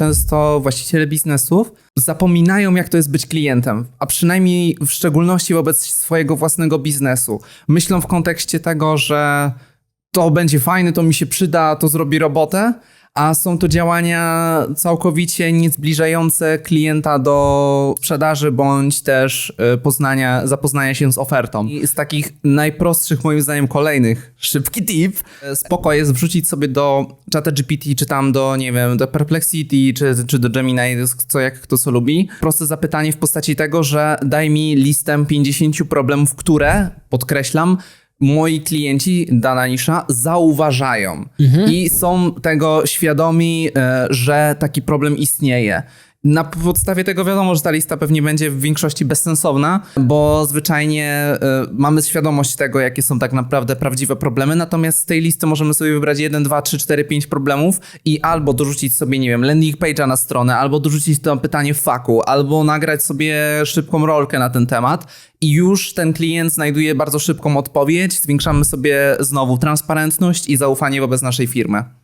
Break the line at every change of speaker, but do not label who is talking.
często właściciele biznesów zapominają, jak to jest być klientem, a przynajmniej w szczególności wobec swojego własnego biznesu. Myślą w kontekście tego, że to będzie fajne, to mi się przyda, to zrobi robotę, a są to działania całkowicie niezbliżające klienta do sprzedaży bądź też y, poznania, zapoznania się z ofertą. I z takich najprostszych moim zdaniem kolejnych, szybki tip, y, spoko jest wrzucić sobie do czata GPT, czy tam do, nie wiem, do Perplexity, czy, czy do Gemini, co jak kto co lubi. Proste zapytanie w postaci tego, że daj mi listę 50 problemów, które, podkreślam, moi klienci, dana nisza, zauważają i są tego świadomi, e, że taki problem istnieje. Na podstawie tego wiadomo, że ta lista pewnie będzie w większości bezsensowna, bo zwyczajnie e, mamy świadomość tego, jakie są tak naprawdę prawdziwe problemy, natomiast z tej listy możemy sobie wybrać 1, 2, 3, 4, 5 problemów i albo dorzucić sobie, nie wiem, landing page'a na stronę, albo dorzucić to pytanie w faku, albo nagrać sobie szybką rolkę na ten temat i już ten klient znajduje bardzo szybką odpowiedź, zwiększamy sobie znowu transparentność i zaufanie wobec naszej firmy.